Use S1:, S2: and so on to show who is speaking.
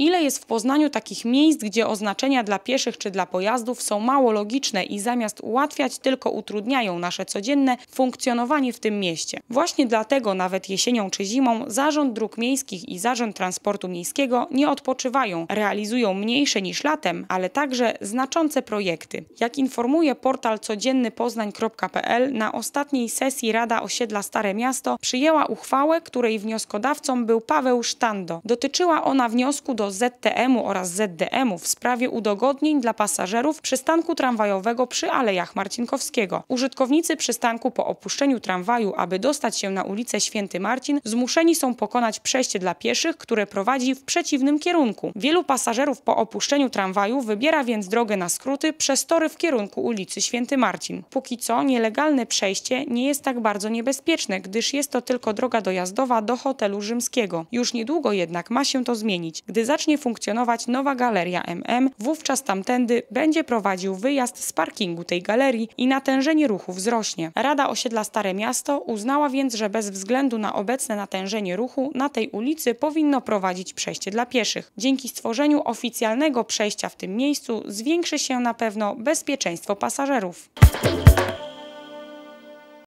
S1: Ile jest w Poznaniu takich miejsc, gdzie oznaczenia dla pieszych czy dla pojazdów są mało logiczne i zamiast ułatwiać, tylko utrudniają nasze codzienne funkcjonowanie w tym mieście. Właśnie dlatego nawet jesienią czy zimą Zarząd Dróg Miejskich i Zarząd Transportu Miejskiego nie odpoczywają, realizują mniejsze niż latem, ale także znaczące projekty. Jak informuje portal codziennypoznań.pl, na ostatniej sesji Rada Osiedla Stare Miasto przyjęła uchwałę, której wnioskodawcą był Paweł Sztando. Dotyczyła ona wniosku do ZTM-u oraz ZDM-u w sprawie udogodnień dla pasażerów przystanku tramwajowego przy Alejach Marcinkowskiego. Użytkownicy przystanku po opuszczeniu tramwaju, aby dostać się na ulicę Święty Marcin, zmuszeni są pokonać przejście dla pieszych, które prowadzi w przeciwnym kierunku. Wielu pasażerów po opuszczeniu tramwaju wybiera więc drogę na skróty przez tory w kierunku ulicy Święty Marcin. Póki co nielegalne przejście nie jest tak bardzo niebezpieczne, gdyż jest to tylko droga dojazdowa do hotelu rzymskiego. Już niedługo jednak ma się to zmienić. Gdy zacznie funkcjonować nowa galeria MM, wówczas tamtędy będzie prowadził wyjazd z parkingu tej galerii i natężenie ruchu wzrośnie. Rada Osiedla Stare Miasto uznała więc, że bez względu na obecne natężenie ruchu na tej ulicy powinno prowadzić przejście dla pieszych. Dzięki stworzeniu oficjalnego przejścia w tym miejscu zwiększy się na pewno bezpieczeństwo pasażerów.